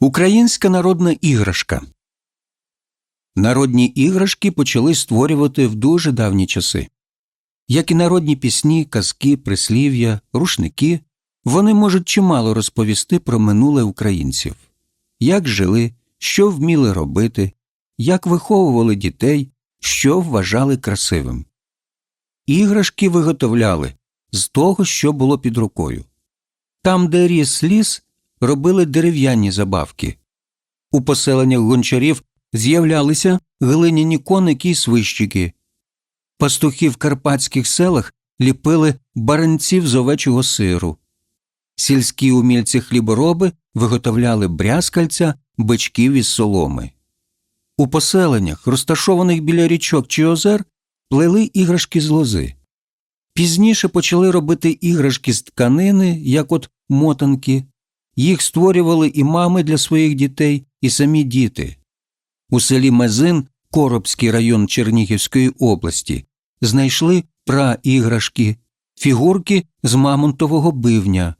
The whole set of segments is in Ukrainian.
Українська народна іграшка Народні іграшки почали створювати в дуже давні часи. Як і народні пісні, казки, прислів'я, рушники, вони можуть чимало розповісти про минуле українців як жили, що вміли робити, як виховували дітей, що вважали красивим. Іграшки виготовляли з того, що було під рукою. Там, де ріс ліс, робили дерев'яні забавки. У поселеннях гончарів з'являлися глиняні коники й свищики. Пастухи в карпатських селах ліпили баранців з овечого сиру. Сільські умільці хлібороби виготовляли брязкальця, бичків із соломи. У поселеннях, розташованих біля річок чи озер, плели іграшки з лози. Пізніше почали робити іграшки з тканини, як от мотанки. Їх створювали і мами для своїх дітей, і самі діти. У селі Мезин, Коробський район Чернігівської області, знайшли праіграшки, фігурки з мамонтового бивня.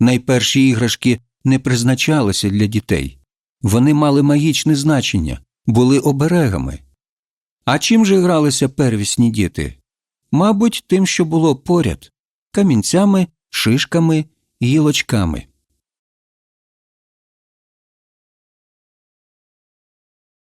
Найперші іграшки не призначалися для дітей. Вони мали магічне значення, були оберегами. А чим же гралися первісні діти? Мабуть, тим, що було поряд камінцями, шишками, гілочками.